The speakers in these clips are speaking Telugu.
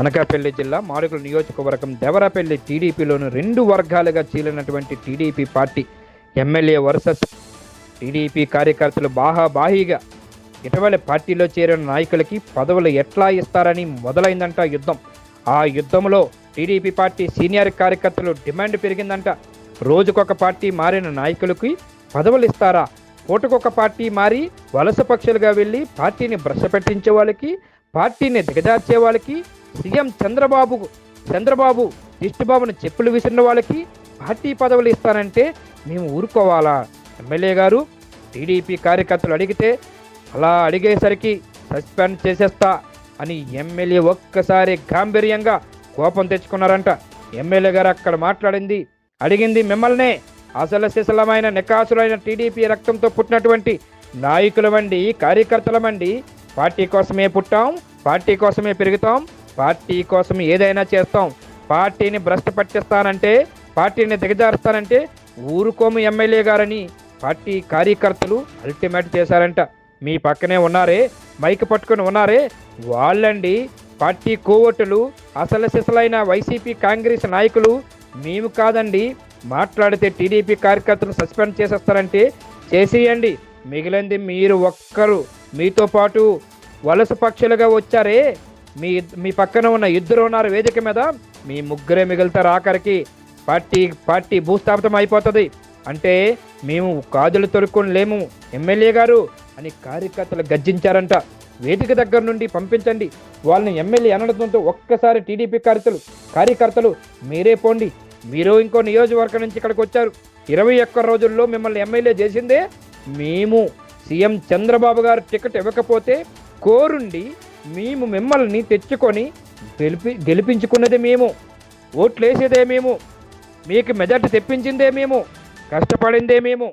అనకాపల్లి జిల్లా మాడుగుల నియోజకవర్గం దేవరాపల్లి టీడీపీలోని రెండు వర్గాలుగా చీలినటువంటి TDP party MLA versus TDP కార్యకర్తలు బాహాబాహీగా ఇటీవల పార్టీలో చేరిన నాయకులకి పదవులు ఎట్లా ఇస్తారని మొదలైందంట యుద్ధం. ఆ యుద్ధంలో టీడీపీ పార్టీ సీనియర్ కార్యకర్తలు డిమాండ్ పెరిగిందంట. రోజుకొక పార్టీ మారిన నాయకులకి పదవులు ఇస్తారా? పూటకొక పార్టీ మారి వలస పక్షులుగా వెళ్ళి పార్టీని భ్రష్ట పెట్టించే వాళ్ళకి పార్టీని దిగజార్చే వాళ్ళకి సీఎం చంద్రబాబు చంద్రబాబు దిష్టిబాబును చెప్పులు విసిరిన వాళ్ళకి పార్టీ పదవులు ఇస్తానంటే మేము ఊరుకోవాలా? ఎమ్మెల్యే గారు టీడీపీ కార్యకర్తలు అడిగితే అలా అడిగేసరికి సస్పెండ్ చేసేస్తా అని ఎమ్మెల్యే ఒక్కసారి గాంభీర్యంగా కోపం తెచ్చుకున్నారంట. ఎమ్మెల్యే గారు అక్కడ మాట్లాడింది అడిగింది మిమ్మల్నే అసలు సిసలమైన నికాసులైన టీడీపీ రక్తంతో పుట్టినటువంటి నాయకులమండి కార్యకర్తలమండి. పార్టీ కోసమే పుట్టాం పార్టీ కోసమే పెరుగుతాం పార్టీ కోసం ఏదైనా చేస్తాం. పార్టీని భ్రష్ట పట్టిస్తానంటే పార్టీని దిగజారుస్తానంటే ఊరుకోము ఎమ్మెల్యే గారని పార్టీ కార్యకర్తలు అల్టిమేట్ చేశారంట. మీ పక్కనే ఉన్నారే మైక్ పట్టుకొని ఉన్నారే వాళ్ళండి పార్టీ కోవటులు అసలు సిసలైన వైసీపీ కాంగ్రెస్ నాయకులు మేము కాదండి మాట్లాడితే టీడీపీ కార్యకర్తలు సస్పెండ్ చేసేస్తారంటే చేసేయండి. మిగిలింది మీరు ఒక్కరు. మీతో పాటు వలస పక్షులుగా వచ్చారే మీ మీ పక్కన ఉన్న ఇద్దరు ఉన్నారు వేదిక మీద. మీ ముగ్గురే మిగులుతారు ఆఖరికి. పార్టీ పార్టీ భూస్థాపితం అయిపోతుంది. అంటే మేము కాదులు తొలుకొని లేము. ఎమ్మెల్యే గారు అని కార్యకర్తలు గర్జించారంట. వేదిక దగ్గర నుండి పంపించండి. వాళ్ళని ఎమ్మెల్యే అనడంతో ఒక్కసారి టీడీపీ కార్యకర్తలు కార్యకర్తలు మీరే పోండి. మీరు ఇంకో నియోజకవర్గం నుంచి ఇక్కడికి వచ్చారు. ఇరవై ఒక్క రోజుల్లో మిమ్మల్ని ఎమ్మెల్యే చేసిందే మేము. సీఎం చంద్రబాబు గారు టికెట్ ఇవ్వకపోతే కోరుండి మేము మిమ్మల్ని తెచ్చుకొని గెలిపి గెలిపించుకున్నది మేము. ఓట్లేసేదే మేము. మీకు మెజార్టీ తెప్పించిందే మేము. కష్టపడిందే మేము.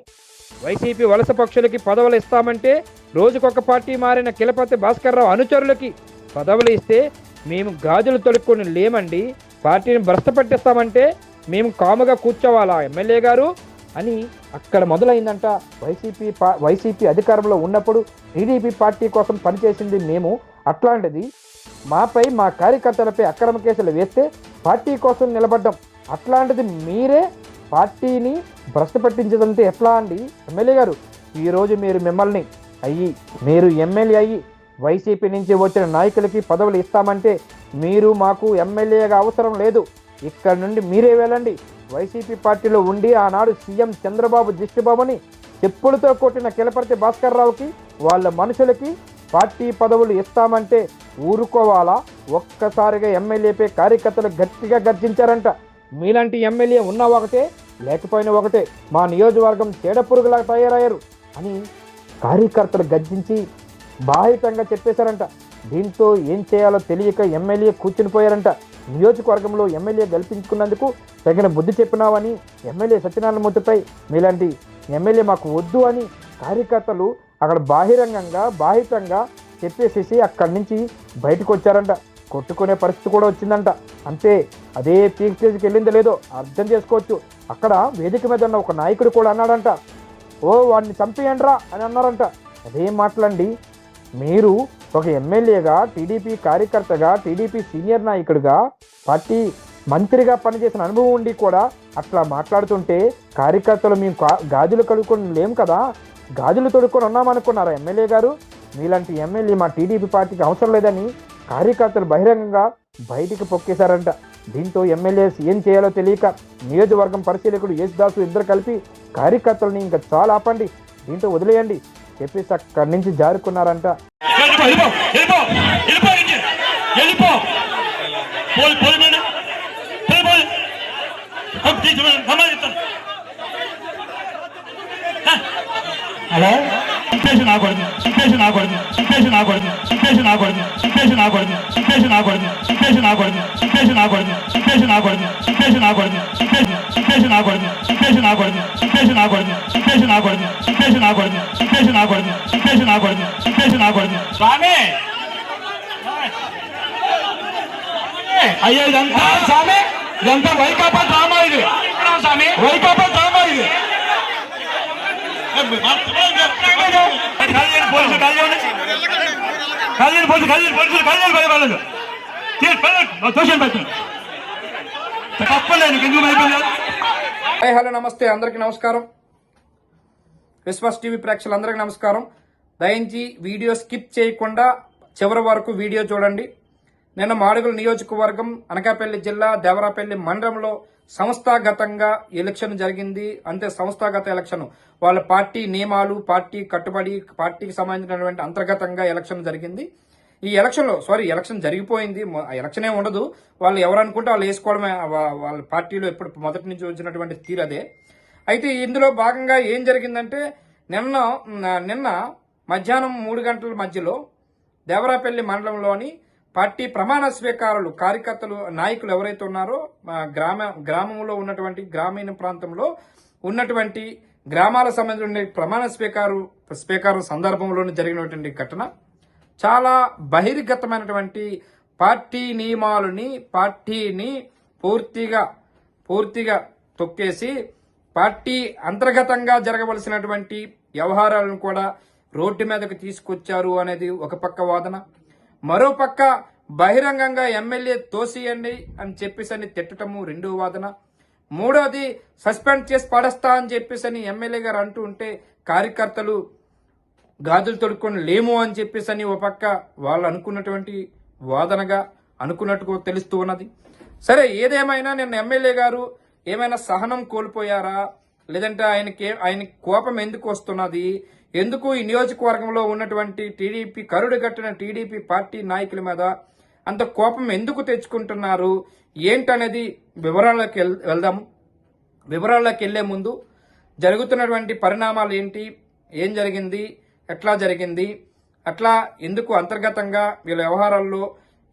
వైసీపీ వలస పక్షులకి పదవులు ఇస్తామంటే రోజుకొక పార్టీ మారిన కిలపతి భాస్కర్రావు అనుచరులకి పదవులు ఇస్తే మేము గాజులు తొలుక్కొని లేమండి. పార్టీని భ్రష్ట పట్టిస్తామంటే మేము కాముగా కూర్చోవాలా ఎమ్మెల్యే గారు? అని అక్కడ మొదలైందంట. వైసీపీ పా వైసీపీ అధికారంలో ఉన్నప్పుడు టీడీపీ పార్టీ కోసం పనిచేసింది మేము. అట్లాంటిది మాపై మా కార్యకర్తలపై అక్రమ కేసులు వేస్తే పార్టీ కోసం నిలబడ్డం. అట్లాంటిది మీరే పార్టీని భ్రష్ట పట్టించదంటే ఎట్లా అండి? ఎమ్మెల్యే గారు ఈరోజు మీరు మిమ్మల్ని అయ్యి మీరు ఎమ్మెల్యే అయ్యి వైసీపీ నుంచి వచ్చిన నాయకులకి పదవులు ఇస్తామంటే మీరు మాకు ఎమ్మెల్యేగా అవసరం లేదు. ఇక్కడ నుండి మీరే వెళ్ళండి. వైసీపీ పార్టీలో ఉండి ఆనాడు సీఎం చంద్రబాబు దిష్టిబాబుని చెప్పులతో కొట్టిన కిలపర్తి భాస్కర్ రావుకి వాళ్ళ మనుషులకి పార్టీ పదవులు ఇస్తామంటే ఊరుకోవాలా? ఒక్కసారిగా ఎమ్మెల్యేపై కార్యకర్తలు గట్టిగా గర్జించారంట. మీలాంటి ఎమ్మెల్యే ఉన్నా ఒకటే లేకపోయినా ఒకటే. మా నియోజకవర్గం చీడపురుగులా తయారయ్యారు అని కార్యకర్తలు గర్జించి బాహితంగా చెప్పేశారంట. దీంతో ఏం చేయాలో తెలియక ఎమ్మెల్యే కూర్చుని పోయారంట నియోజకవర్గంలో ఎమ్మెల్యే గెలిపించుకున్నందుకు తగిన బుద్ధి చెప్పినావని ఎమ్మెల్యే సత్యనారాయణమూర్తిపై మీలాంటి ఎమ్మెల్యే మాకు వద్దు అని కార్యకర్తలు అక్కడ బాహిరంగంగా బాహితంగా చెప్పేసేసి అక్కడి నుంచి బయటకు వచ్చారంట. కొట్టుకునే పరిస్థితి కూడా వచ్చిందంట. అంతే అదే పీక్ స్టేజ్కి వెళ్ళిందో లేదో అర్థం చేసుకోవచ్చు. అక్కడ వేదిక మీద ఉన్న ఒక నాయకుడు కూడా అన్నాడంట. ఓ వాడిని చంపేయండ్రా అని అన్నారంట. అదేం మాటలండి. మీరు ఒక ఎమ్మెల్యేగా టీడీపీ కార్యకర్తగా టీడీపీ సీనియర్ నాయకుడిగా పార్టీ మంత్రిగా పనిచేసిన అనుభవం ఉండి కూడా అట్లా మాట్లాడుతుంటే కార్యకర్తలు మేము కా- గాజులు కడుక్కొని లేం కదా? గాజులు తొడుక్కొని ఉన్నామనుకున్నారా ఎమ్మెల్యే గారు? మీలాంటి ఎమ్మెల్యే మా టీడీపీ పార్టీకి అవసరం లేదని కార్యకర్తలు బహిరంగంగా బయటికి పొక్కేశారంట. దీంతో ఎమ్మెల్యేస్ ఏం చేయాలో తెలియక నియోజకవర్గం పరిశీలకుడు యేసుదాసు ఇద్దరు కలిపి కార్యకర్తలని ఇంకా చాలా ఆపండి. దీంతో వదిలేయండి. చెప్పేసి అక్కడి నుంచి జారుకున్నారంట వెళ్ళిపో వెళ్ళిపో వెళ్ళిపో ఇంటి వెళ్ళిపో పోయి పోయి మీద పోయి పోయి తీసుకుని సమాధానం చెప్తాను హలో సింపేసి నా కొడుకు సింపేసి నా కొడుకు సింపేసి నా కొడుకు సింపేసి నా కొడుకు సింపేసి నా కొడుకు సింపేసి నా కొడుకు సింపేసి నా కొడుకు సింపేసి నా కొడుకు సింపేసి నా కొడుకు సింపేసి నా కొడుకు సింపేసి సింపేసి నా కొడుకు సింపేసి నా కొడుకు సింపేసి నా కొడుకు సింపేసి నా కొడుకు సింపేసి నా కొడుకు సింపేసి నా కొడుకు సింపేసి నా కొడుకు సింపేసి నా కొడుకు స్వామి అయ్యో ఇదంతా స్వామి ఇదంతా వైకాపా డ్రామా ఇది స్వామి వైకాపా డ్రామా ఇది కాలేజీ పోలీసులు కాలేజీ కాలేజీ పోలీసులు కాలేజీ పోలీసులు కాలేజీ పోయే వాళ్ళు తోషన్ పెట్టు తప్పలేదు ఎందుకు భయపడలేదు హాయ్ హలో నమస్తే అందరికీ నమస్కారం. విశ్వాస్ టీవీ ప్రేక్షకులందరికీ నమస్కారం. దయించి వీడియో స్కిప్ చేయకుండా చివరి వరకు వీడియో చూడండి. నిన్న మాడుగుల నియోజకవర్గం అనకాపల్లి జిల్లా దేవరాపల్లి మండలంలో సంస్థాగతంగా ఎలక్షన్ జరిగింది. అంతే సంస్థాగత ఎలక్షన్. వాళ్ళ పార్టీ నియమాలు పార్టీ కట్టుబడి పార్టీకి సంబంధించినటువంటి అంతర్గతంగా ఎలక్షన్ జరిగింది. ఈ ఎలక్షన్లో సారీ ఎలక్షన్ జరిగిపోయింది. ఎలక్షనే ఎలక్షన్ ఉండదు. వాళ్ళు ఎవరు అనుకుంటే వాళ్ళు వేసుకోవడమే. వాళ్ళ పార్టీలో ఎప్పుడు మొదటి నుంచి వచ్చినటువంటి తీరదే అయితే ఇందులో భాగంగా ఏం జరిగిందంటే నిన్న నిన్న మధ్యాహ్నం మూడు గంటల మధ్యలో దేవరాపల్లి మండలంలోని పార్టీ ప్రమాణ స్వీకారాలు కార్యకర్తలు నాయకులు ఎవరైతే ఉన్నారో మా గ్రామ గ్రామంలో ఉన్నటువంటి గ్రామీణ ప్రాంతంలో ఉన్నటువంటి గ్రామాల సంబంధించిన ప్రమాణ స్వీకారు స్వీకారం సందర్భంలోనే జరిగినటువంటి ఘటన. చాలా బహిర్గతమైనటువంటి పార్టీ నియమాలని పార్టీని పూర్తిగా పూర్తిగా తొక్కేసి పార్టీ అంతర్గతంగా జరగవలసినటువంటి వ్యవహారాలను కూడా రోడ్డు మీదకు తీసుకొచ్చారు అనేది ఒక పక్క వాదన. మరో పక్క బహిరంగంగా ఎమ్మెల్యే తోసియండి అని చెప్పేసి అని తిట్టటము రెండో వాదన. మూడోది సస్పెండ్ చేసి పడేస్తా అని చెప్పేసి అని ఎమ్మెల్యే గారు అంటూ ఉంటే కార్యకర్తలు గాజులు తొడుక్కొని లేము అని చెప్పేసి అని ఒక పక్క వాళ్ళు అనుకున్నటువంటి వాదనగా అనుకున్నట్టుగా తెలుస్తూ ఉన్నది. సరే ఏదేమైనా నిన్న ఎమ్మెల్యే గారు ఏమైనా సహనం కోల్పోయారా? లేదంటే ఆయనకి ఆయన కోపం ఎందుకు వస్తున్నది? ఎందుకు ఈ నియోజకవర్గంలో ఉన్నటువంటి టీడీపీ కరుడు కట్టిన టీడీపీ పార్టీ నాయకుల మీద అంత కోపం ఎందుకు తెచ్చుకుంటున్నారు? ఏంటనేది వివరాల్లోకి వెళ్దాము వివరాల్లోకి వెళ్ళే ముందు జరుగుతున్నటువంటి పరిణామాలు ఏంటి? ఏం జరిగింది? ఎట్లా జరిగింది? అట్లా ఎందుకు అంతర్గతంగా వీళ్ళ వ్యవహారాల్లో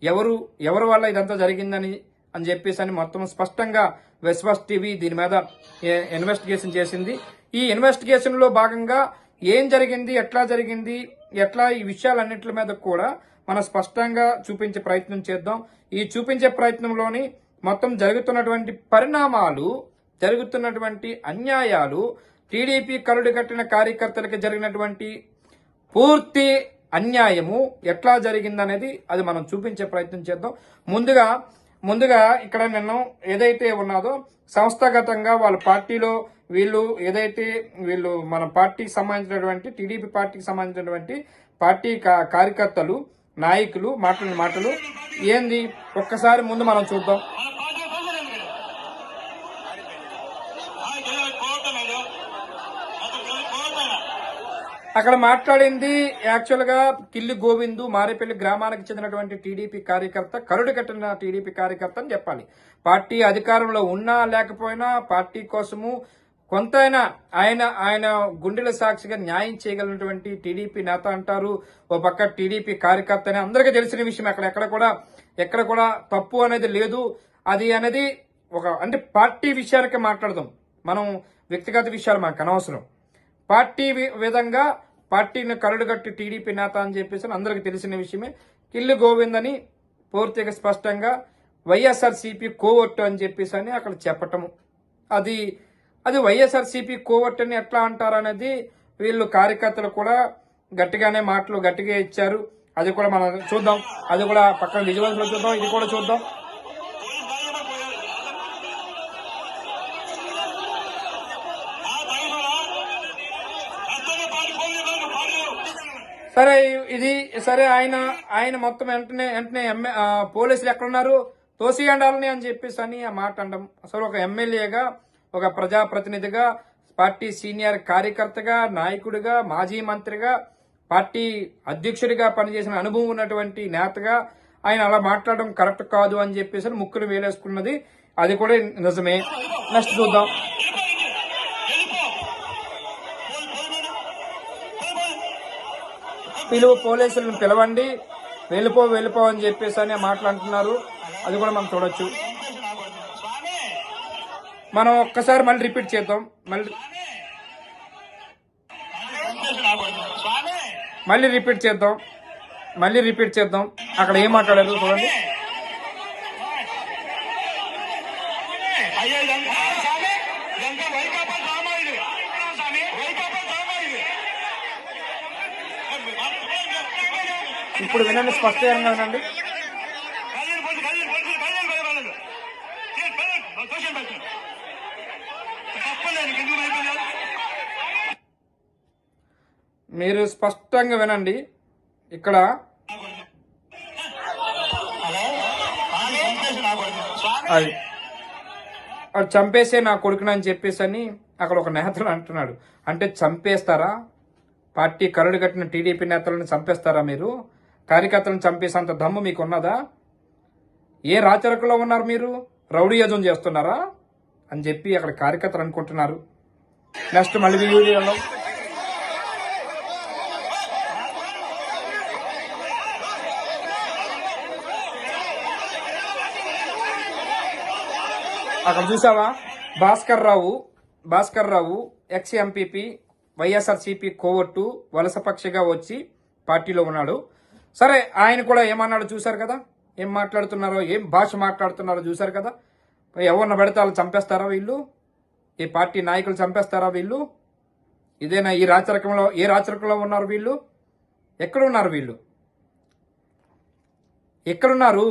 ఎవరు ఎవరి వల్ల ఇదంతా జరిగిందని అని చెప్పేసి అని మొత్తం స్పష్టంగా విశ్వాస్ టీవీ దీని మీద ఇన్వెస్టిగేషన్ చేసింది. ఈ ఇన్వెస్టిగేషన్లో భాగంగా ఏం జరిగింది ఎట్లా జరిగింది ఎట్లా ఈ విషయాలన్నింటి మీద కూడా మనం స్పష్టంగా చూపించే ప్రయత్నం చేద్దాం. ఈ చూపించే ప్రయత్నంలోని మొత్తం జరుగుతున్నటువంటి పరిణామాలు జరుగుతున్నటువంటి అన్యాయాలు టీడీపీ కరుడు కట్టిన కార్యకర్తలకు జరిగినటువంటి పూర్తి అన్యాయము ఎట్లా జరిగిందనేది అది మనం చూపించే ప్రయత్నం చేద్దాం. ముందుగా ముందుగా ఇక్కడ నిన్న ఏదైతే ఉన్నదో సంస్థాగతంగా వాళ్ళ పార్టీలో వీళ్ళు ఏదైతే వీళ్ళు మన పార్టీకి సంబంధించినటువంటి టీడీపీ పార్టీకి సంబంధించినటువంటి పార్టీ కా- కార్యకర్తలు నాయకులు మాట్లాడిన మాటలు ఏంది? ఒక్కసారి ముందు మనం చూద్దాం. అక్కడ మాట్లాడింది యాక్చువల్గా కిల్లి గోవిందు మారేపల్లి గ్రామానికి చెందినటువంటి టీడీపీ కార్యకర్త కరుడు కట్టిన టీడీపీ కార్యకర్త అని చెప్పాలి. పార్టీ అధికారంలో ఉన్నా లేకపోయినా పార్టీ కోసము కొంతైనా ఆయన ఆయన గుండెల సాక్షిగా న్యాయం చేయగలిగినటువంటి టీడీపీ నేత అంటారు. ఓ పక్క టీడీపీ కార్యకర్త అని అందరికీ తెలిసిన విషయం అక్కడ ఎక్కడ కూడా ఎక్కడ కూడా తప్పు అనేది లేదు. అది అనేది ఒక అంటే పార్టీ విషయానికి మాట్లాడదాం. మనం వ్యక్తిగత విషయాలు మనకు అనవసరం. పార్టీ విధంగా పార్టీని కరడుగట్టి టీడీపీ నేత అని చెప్పేసి అందరికీ తెలిసిన విషయమే. కిల్లు గోవింద్ అని పూర్తిగా స్పష్టంగా వైఎస్ఆర్సీపీ కోవట్టు అని చెప్పేసి అని అక్కడ చెప్పటము. అది అది వైఎస్ఆర్సీపీ కోవట్టు అని ఎట్లా అంటారు అనేది వీళ్ళు కార్యకర్తలు కూడా గట్టిగానే మాటలు గట్టిగా ఇచ్చారు. అది కూడా మనం చూద్దాం. అది కూడా పక్కన విజువల్స్లో చూద్దాం. ఇది కూడా చూద్దాం. సరే ఇది సరే ఆయన ఆయన మొత్తం వెంటనే వెంటనే ఎమ్మె పోలీసులు ఎక్కడున్నారు? తోసియండాలని అని చెప్పేసి అని ఆ మాట అండం. అసలు ఒక ఎమ్మెల్యేగా ఒక ప్రజాప్రతినిధిగా పార్టీ సీనియర్ కార్యకర్తగా నాయకుడిగా మాజీ మంత్రిగా పార్టీ అధ్యక్షుడిగా పనిచేసిన అనుభవం ఉన్నటువంటి నేతగా ఆయన అలా మాట్లాడడం కరెక్ట్ కాదు అని చెప్పేసి అని ముక్కులు వేలేసుకున్నది. అది కూడా నిజమే. నెక్స్ట్ చూద్దాం. పిలువ పోలీసులను పిలవండి వెళ్ళిపో వెళ్ళిపో అని చెప్పేసి అని మాట్లాడుతున్నారు అది కూడా మనం చూడొచ్చు. మనం ఒక్కసారి మళ్ళీ రిపీట్ చేద్దాం. మళ్ళీ మళ్ళీ రిపీట్ చేద్దాం. మళ్ళీ రిపీట్ చేద్దాం. అక్కడ ఏం మాట్లాడారు చూడండి. ఇప్పుడు వినండి స్పష్టంగా వినండి. మీరు స్పష్టంగా వినండి. ఇక్కడ. అది. అది చంపేసే నా కొడుకునని అని చెప్పేసి అని అక్కడ ఒక నేతలు అంటున్నాడు. అంటే చంపేస్తారా? పార్టీ కరుడు కట్టిన టీడీపీ నేతలను చంపేస్తారా మీరు? కార్యకర్తలను చంపేసేంత దమ్ము మీకు ఉన్నదా ఏ రాచరికలో ఉన్నారు మీరు? రౌడీయజం చేస్తున్నారా? అని చెప్పి అక్కడ కార్యకర్తలు అనుకుంటున్నారు. నెక్స్ట్ మళ్ళీ వీడియోలో. అక్కడ చూసావా? Bhaskar Rao Bhaskar Rao ex MPP YSRCP కోవట్టు వలసపక్షిగా వచ్చి పార్టీలో ఉన్నాడు. సరే ఆయన కూడా ఏమన్నాడు చూశారు కదా? ఏం మాట్లాడుతున్నారో ఏం భాష మాట్లాడుతున్నారో చూశారు కదా? ఎవరిని పెడితే వాళ్ళు చంపేస్తారా వీళ్ళు? ఈ పార్టీ నాయకులు చంపేస్తారా వీళ్ళు? ఇదేనా ఈ రాచరికంలో ఏ రాచరికంలో ఉన్నారు వీళ్ళు? ఎక్కడున్నారు వీళ్ళు? ఎక్కడున్నారు?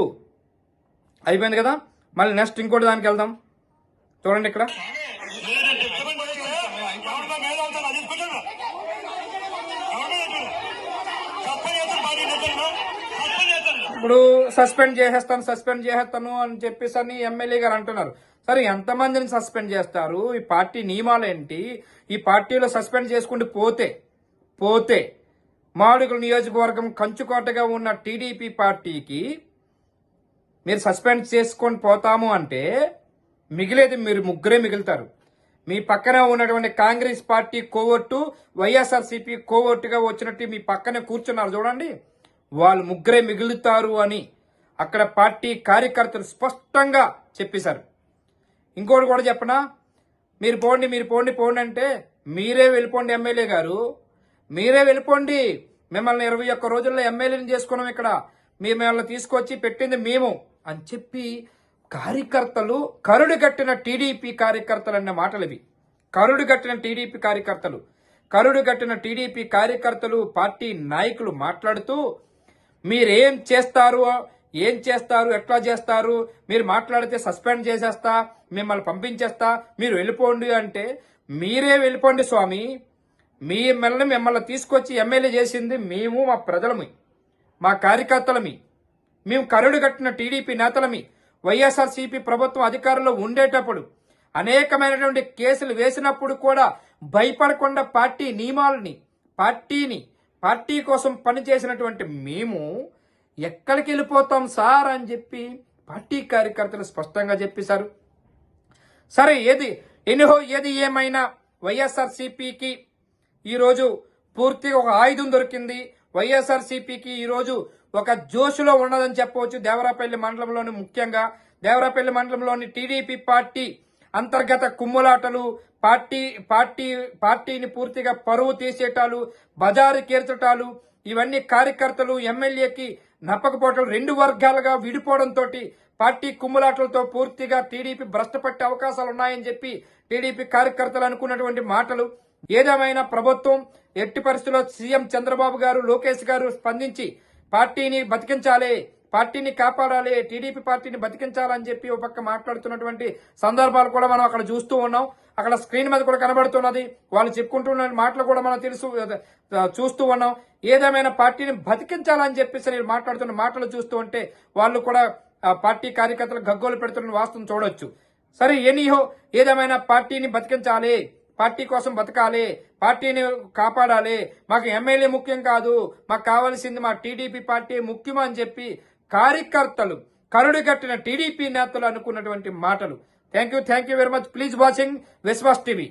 అయిపోయింది కదా? మళ్ళీ నెక్స్ట్ ఇంకోటి దానికి వెళ్దాం. చూడండి ఇక్కడ నేను డిస్టర్బెన్స్ చేస్తే ఎవరితో మేలు అవుతాను అది తీసుకుంటాను ఎవరితో చెప్పాను తప్పని చేస్తాను పార్టీ నేతలను తప్పని చేస్తాను ఇప్పుడు సస్పెండ్ చేసేస్తాను సస్పెండ్ చేసేస్తాను అని చెప్పేసి అని ఎమ్మెల్యే గారు అంటున్నారు. సరే ఎంతమందిని సస్పెండ్ చేస్తారు? ఈ పార్టీ నియమాలు ఏంటి? ఈ పార్టీలో సస్పెండ్ చేసుకుంటూ పోతే పోతే మాడుగుల నియోజకవర్గం కంచుకోటగా ఉన్న టీడీపీ పార్టీకి మీరు సస్పెండ్ చేసుకొని పోతాము అంటే మిగిలేది మీరు ముగ్గురే మిగులుతారు. మీ పక్కన ఉన్నటువంటి కాంగ్రెస్ పార్టీ కోవట్టు వైఎస్ఆర్సీపీ కోవట్టుగా వచ్చినట్టు మీ పక్కనే కూర్చున్నారు. చూడండి. వాళ్ళు ముగ్గురే మిగులుతారు అని అక్కడ పార్టీ కార్యకర్తలు స్పష్టంగా చెప్పేశారు. ఇంకోటి కూడా చెప్పనా? మీరు పోండి మీరు పోండి పోండి అంటే మీరే వెళ్ళిపోండి ఎమ్మెల్యే గారు. మీరే వెళ్ళిపోండి. మిమ్మల్ని ఇరవై ఒక్క రోజుల్లో ఎమ్మెల్యేని చేసుకున్నాం ఇక్కడ. మిమ్మల్ని తీసుకొచ్చి పెట్టింది మేము అని చెప్పి కార్యకర్తలు కరుడు కట్టిన టీడీపీ కార్యకర్తలు అన్న మాటలు ఇవి. కరుడు కట్టిన టీడీపీ కార్యకర్తలు. కరుడు కట్టిన టీడీపీ కార్యకర్తలు పార్టీ నాయకులు మాట్లాడుతూ మీరేం చేస్తారు? ఏం చేస్తారు? ఎట్లా చేస్తారు? మీరు మాట్లాడితే సస్పెండ్ చేసేస్తా మిమ్మల్ని పంపించేస్తా మీరు వెళ్ళిపోండి అంటే మీరే వెళ్ళిపోండి స్వామి. మీ మిమ్మల్ని మిమ్మల్ని తీసుకొచ్చి ఎమ్మెల్యే చేసింది మేము మా ప్రజలమి మా కార్యకర్తలమి. మేము కరుడు కట్టిన టీడీపీ నేతలమి. వైఎస్ఆర్సీపీ ప్రభుత్వం అధికారంలో ఉండేటప్పుడు అనేకమైనటువంటి కేసులు వేసినప్పుడు కూడా భయపడకుండా పార్టీ నియమాలని పార్టీని పార్టీ కోసం పనిచేసినటువంటి మేము ఎక్కడికి వెళ్ళిపోతాం సార్ అని చెప్పి పార్టీ కార్యకర్తలు స్పష్టంగా చెప్పేశారు. సరే ఏది ఎనిహో ఏది ఏమైనా వైఎస్ఆర్సీపీకి ఈరోజు పూర్తిగా ఒక ఆయుధం దొరికింది. వైఎస్ఆర్సీపీకి ఈరోజు ఒక జోషులో ఉన్నదని చెప్పవచ్చు దేవరాపల్లి మండలంలోని ముఖ్యంగా. దేవరాపల్లి మండలంలోని టీడీపీ పార్టీ అంతర్గత కుమ్ములాటలు పార్టీ పార్టీ పార్టీని పూర్తిగా పరువు తీసేటాలు బజారు కేర్చటాలు ఇవన్నీ కార్యకర్తలు ఎమ్మెల్యేకి నప్పకపోవటం రెండు వర్గాలుగా విడిపోవడంతో పార్టీ కుమ్ములాటలతో పూర్తిగా టీడీపీ భ్రష్టపట్టే అవకాశాలు ఉన్నాయని చెప్పి టీడీపీ కార్యకర్తలు అనుకున్నటువంటి మాటలు. ఏదేమైనా ప్రభుత్వం ఎట్టి పరిస్థితుల్లో సీఎం చంద్రబాబు గారు లోకేష్ గారు స్పందించి పార్టీని బతికించాలి పార్టీని కాపాడాలి టీడీపీ పార్టీని బతికించాలని చెప్పి ఒక పక్క మాట్లాడుతున్నటువంటి సందర్భాలు కూడా మనం అక్కడ చూస్తూ ఉన్నాం. అక్కడ స్క్రీన్ మీద కూడా కనబడుతున్నది. వాళ్ళు చెప్పుకుంటున్న మాటలు కూడా మనం తెలుసు చూస్తూ ఉన్నాం. ఏదేమైనా పార్టీని బతికించాలని చెప్పేసి నేను మాట్లాడుతున్న మాటలు చూస్తూ ఉంటే వాళ్ళు కూడా పార్టీ కార్యకర్తలు గగ్గోలు పెడుతున్న వాస్తవం చూడొచ్చు. సరే ఎనీహో ఏదేమైనా పార్టీని బతికించాలి పార్టీ కోసం బతకాలి పార్టీని కాపాడాలి. మాకు ఎమ్మెల్యే ముఖ్యం కాదు మాకు కావాల్సింది మా టీడీపీ పార్టీ ముఖ్యం అని చెప్పి కార్యకర్తలు కరుడు కట్టిన టీడీపీ నేతలు అనుకున్నటువంటి మాటలు. Thank you thank you very much please watching Vishwas TV